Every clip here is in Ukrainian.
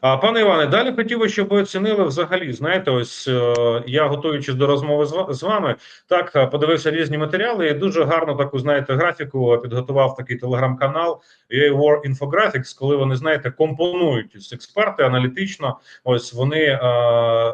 А пане Іване, далі хотів би, щоб ви оцінили взагалі. Знаєте, ось е, я готуючись до розмови з, вами, так е, подивився різні матеріали. і Дуже гарно таку знаєте графіку підготував такий телеграм-канал War Infographics, коли вони знаєте компонують ось експерти аналітично. Ось вони е,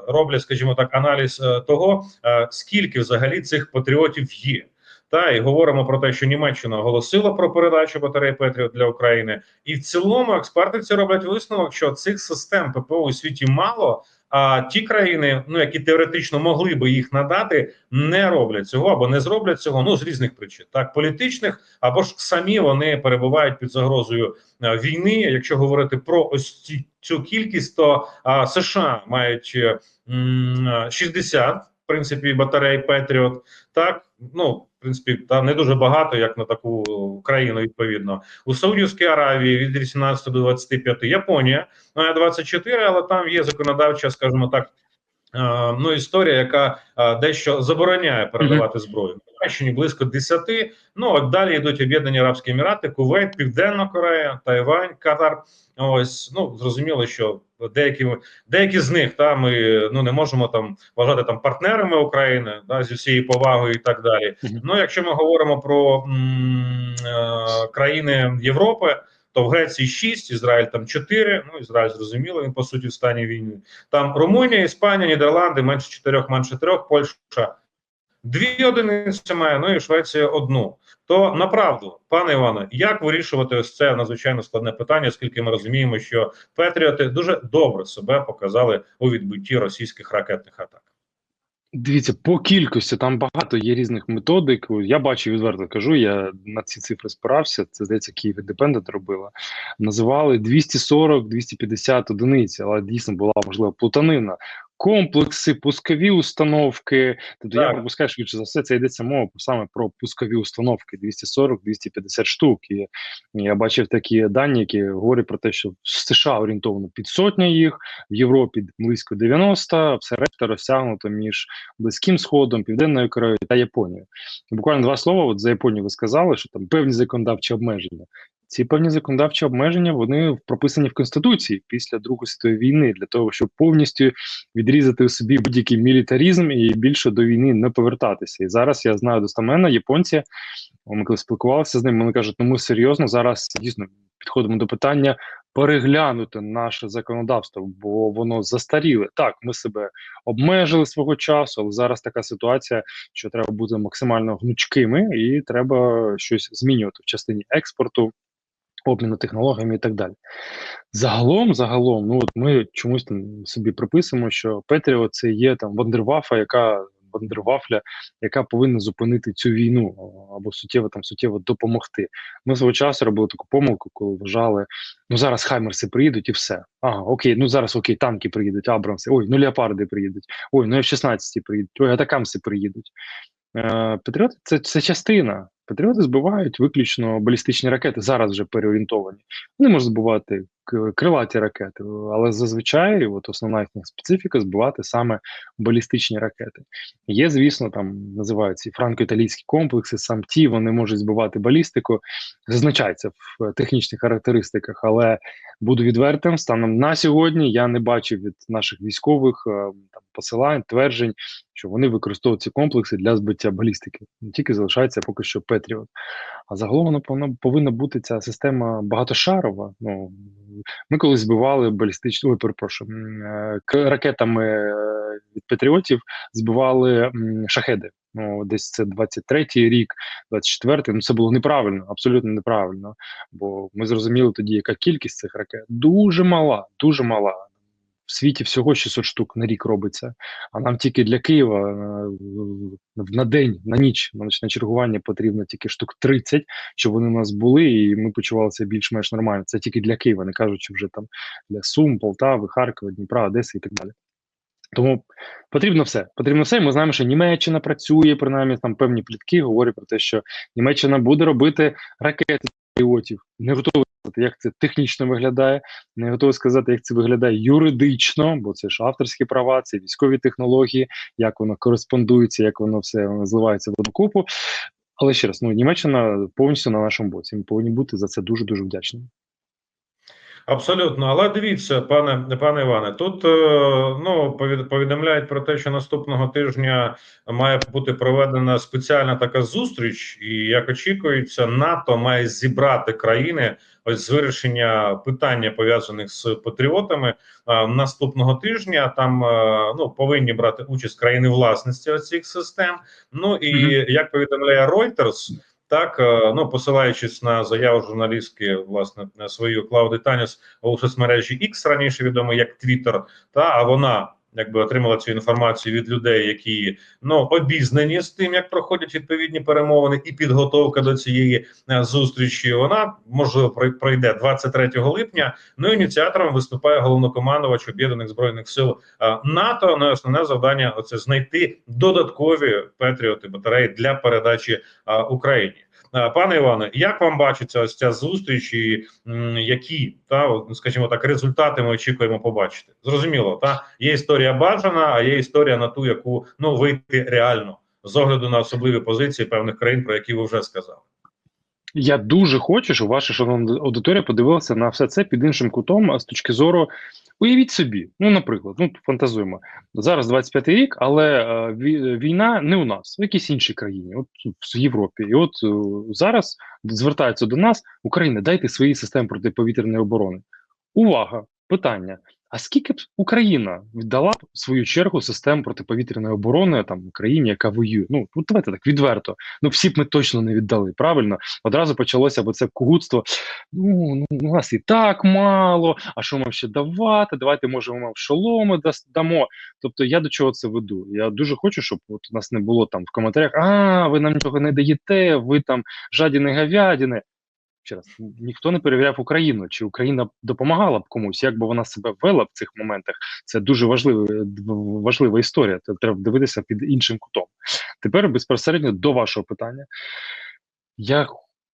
роблять, скажімо так, аналіз того, скільки взагалі цих патріотів є. Та і говоримо про те, що Німеччина оголосила про передачу батарей Петріот для України, і в цілому експерти ці роблять висновок, що цих систем ППО у світі мало. А ті країни, ну які теоретично могли би їх надати, не роблять цього або не зроблять цього. Ну з різних причин, так політичних, або ж самі вони перебувають під загрозою е, війни. Якщо говорити про ось ці, цю кількість, то а, США мають е, м, е, 60, в принципі, батарей Петріот. Так, ну в принципі, та не дуже багато, як на таку країну, відповідно. У Саудівській Аравії від 18 до 25, Японія ну, 24, але там є законодавча, скажімо так. Е, Ну, історія, яка е, дещо забороняє передавати зброю. Німеччині близько 10, Ну от далі йдуть Об'єднані Арабські Емірати, Кувейт, Південна Корея, Тайвань, Катар. Ось ну зрозуміло, що деякі деякі з них та ми ну не можемо там вважати там партнерами України да, зі всією повагою і так далі. Ну якщо ми говоримо про м, е, країни Європи. То в Греції 6, Ізраїль там 4, Ну Ізраїль зрозуміло, він по суті в стані війни. Там Румунія, Іспанія, Нідерланди менше 4, менше 3, Польща дві одиниці має, ну і Швеція одну. То направду, пане Іване, як вирішувати ось це надзвичайно складне питання, оскільки ми розуміємо, що Петріоти дуже добре себе показали у відбитті російських ракетних атак. Дивіться, по кількості там багато є різних методик. Я бачу, відверто кажу, я на ці цифри спирався. Це здається, Київ Індепендент робила. Називали 240-250 одиниць, але дійсно була можливо плутанина. Комплекси, пускові установки. Тобто я Так. припускаю, швидше за все, це йдеться мова саме про пускові установки 240-250 штук. І я бачив такі дані, які говорять про те, що в США орієнтовано під сотня їх, в Європі близько 90, все решта розтягнуто між Близьким Сходом, Південною Кореєю та Японією. Буквально два слова. От за Японію ви сказали, що там певні законодавчі обмеження. Ці певні законодавчі обмеження вони прописані в Конституції після Другої світової війни для того, щоб повністю відрізати у собі будь-який мілітаризм і більше до війни не повертатися. І зараз я знаю достаменно японці. Ми коли спілкувалися з ними, вони кажуть, ну ми серйозно зараз дійсно підходимо до питання переглянути наше законодавство, бо воно застаріле. Так, ми себе обмежили свого часу, але зараз така ситуація, що треба бути максимально гнучкими, і треба щось змінювати в частині експорту, обміну технологіями і так далі. Загалом, загалом, ну от ми чомусь там собі приписуємо, що Петріо це є там вандервафа, яка вандервафля, яка повинна зупинити цю війну або суттєво там суттєво допомогти. Ми свого часу робили таку помилку, коли вважали, ну зараз хаймерси приїдуть і все. Ага, окей, ну зараз окей, танки приїдуть, Абрамси, ой, ну леопарди приїдуть, ой, ну F-16 приїдуть, ой, атакамси приїдуть. Е, Патріоти це, це частина. Патріоти збивають виключно балістичні ракети, зараз вже переорієнтовані. Вони можуть збивати крилаті ракети, але зазвичай от основна їхня специфіка збивати саме балістичні ракети. Є, звісно, там називаються і франко-італійські комплекси, сам ті вони можуть збивати балістику, зазначається в е, технічних характеристиках, але буду відвертим, станом на сьогодні я не бачив від наших військових е, там посилань, тверджень, що вони використовують ці комплекси для збиття балістики. Тільки залишається поки що Петріот. А загалом вона повинна, бути ця система багатошарова. Ну ми колись збивали балістичну, ой, перепрошую, е, ракетами е, від Патріотів збивали шахеди. Ну, десь це 23-й рік, 24-й. Ну це було неправильно, абсолютно неправильно. Бо ми зрозуміли тоді, яка кількість цих ракет дуже мала, дуже мала. В світі всього 600 штук на рік робиться, а нам тільки для Києва е, на день, на ніч, на чергування потрібно тільки штук 30, щоб вони у нас були, і ми почувалися більш-менш нормально. Це тільки для Києва, не кажучи вже там для Сум, Полтави, Харкова, Дніпра, Одеси і так далі. Тому потрібно все. Потрібно все. Ми знаємо, що Німеччина працює, принаймні там певні плітки говорять про те, що Німеччина буде робити ракети патріотів. Не готовий сказати, як це технічно виглядає, не готовий сказати, як це виглядає юридично, бо це ж авторські права, це військові технології, як воно кореспондується, як воно все зливається в одну купу. Але ще раз, ну Німеччина повністю на нашому боці. Ми повинні бути за це дуже дуже вдячними. Абсолютно, але дивіться, пане пане Іване, тут е, ну повід- повідомляють про те, що наступного тижня має бути проведена спеціальна така зустріч, і як очікується, НАТО має зібрати країни ось з вирішення питання пов'язаних з патріотами е, наступного тижня. Там е, ну повинні брати участь країни власності цих систем. Ну і Мгм. як повідомляє Reuters, так, е, ну посилаючись на заяву журналістки, власне, свою Клауди Таніс у соцмережі X, раніше відомо як Twitter, та а вона якби отримала цю інформацію від людей, які ну обізнані з тим, як проходять відповідні перемовини, і підготовка до цієї е, зустрічі. Вона можливо прой- пройде 23 липня. Ну ініціатором виступає головнокомандувач об'єднаних збройних сил е, НАТО. Ну основне завдання оце знайти додаткові патріоти батареї для передачі е, Україні. Е, Пане Іване, як вам бачиться ось ця зустріч, і які та от, скажімо так, результати ми очікуємо побачити? Зрозуміло, та є історія бажана, а є історія на ту, яку ну вийти реально з огляду на особливі позиції певних країн, про які ви вже сказали. Я дуже хочу, щоб ваша шановна аудиторія подивилася на все це під іншим кутом, з точки зору. Уявіть собі, ну, наприклад, ну фантазуємо. Зараз 25-й рік, але е, війна не у нас, в якійсь іншій країні, от в Європі. І от е, зараз звертаються до нас, Україна, дайте свої системи протиповітряної оборони. Увага! Питання: а скільки б Україна віддала б свою чергу систем протиповітряної оборони там Україні, яка воює? Ну, ну давайте так відверто. Ну всі б ми точно не віддали. Правильно, одразу почалося б це кугутство. Ну, ну у нас і так мало. А що нам ще давати? Давайте може ми шоломи дамо. Тобто, я до чого це веду? Я дуже хочу, щоб от у нас не було там в коментарях: а ви нам нічого не даєте, ви там жадіни говядини. Ще раз, ніхто не перевіряв Україну, чи Україна допомагала б комусь, як би вона себе вела в цих моментах. Це дуже важлива, важлива історія. Це треба дивитися під іншим кутом. Тепер безпосередньо до вашого питання. Я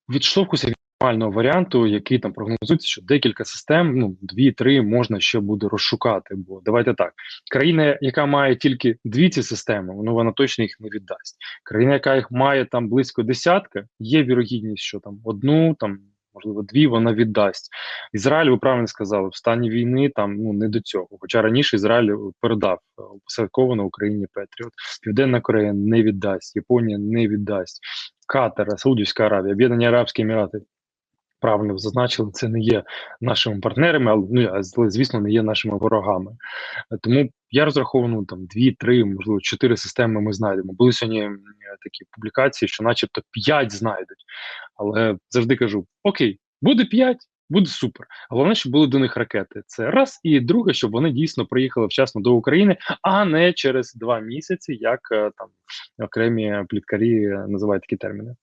відштовхуюся від нормального варіанту, який там прогнозується, що декілька систем, ну дві-три можна ще буде розшукати. Бо давайте так: країна, яка має тільки дві ці системи, ну вона точно їх не віддасть. Країна, яка їх має там близько десятка, є вірогідність, що там одну, там можливо дві вона віддасть. Ізраїль, ви правильно сказали, в стані війни там ну не до цього. Хоча раніше Ізраїль передав е, посадковано Україні Петріот. Південна Корея не віддасть, Японія не віддасть. Катар, Саудівська Аравія, Об'єднані Арабські Емірати. Правильно ви зазначили, це не є нашими партнерами, але ну звісно, не є нашими ворогами. Тому я розраховую там дві, три, можливо, чотири системи. Ми знайдемо. Були сьогодні такі публікації, що, начебто, п'ять знайдуть. Але завжди кажу: окей, буде п'ять, буде супер. Головне, щоб були до них ракети. Це раз, і друге, щоб вони дійсно приїхали вчасно до України, а не через два місяці, як е, там окремі пліткарі е, називають такі терміни.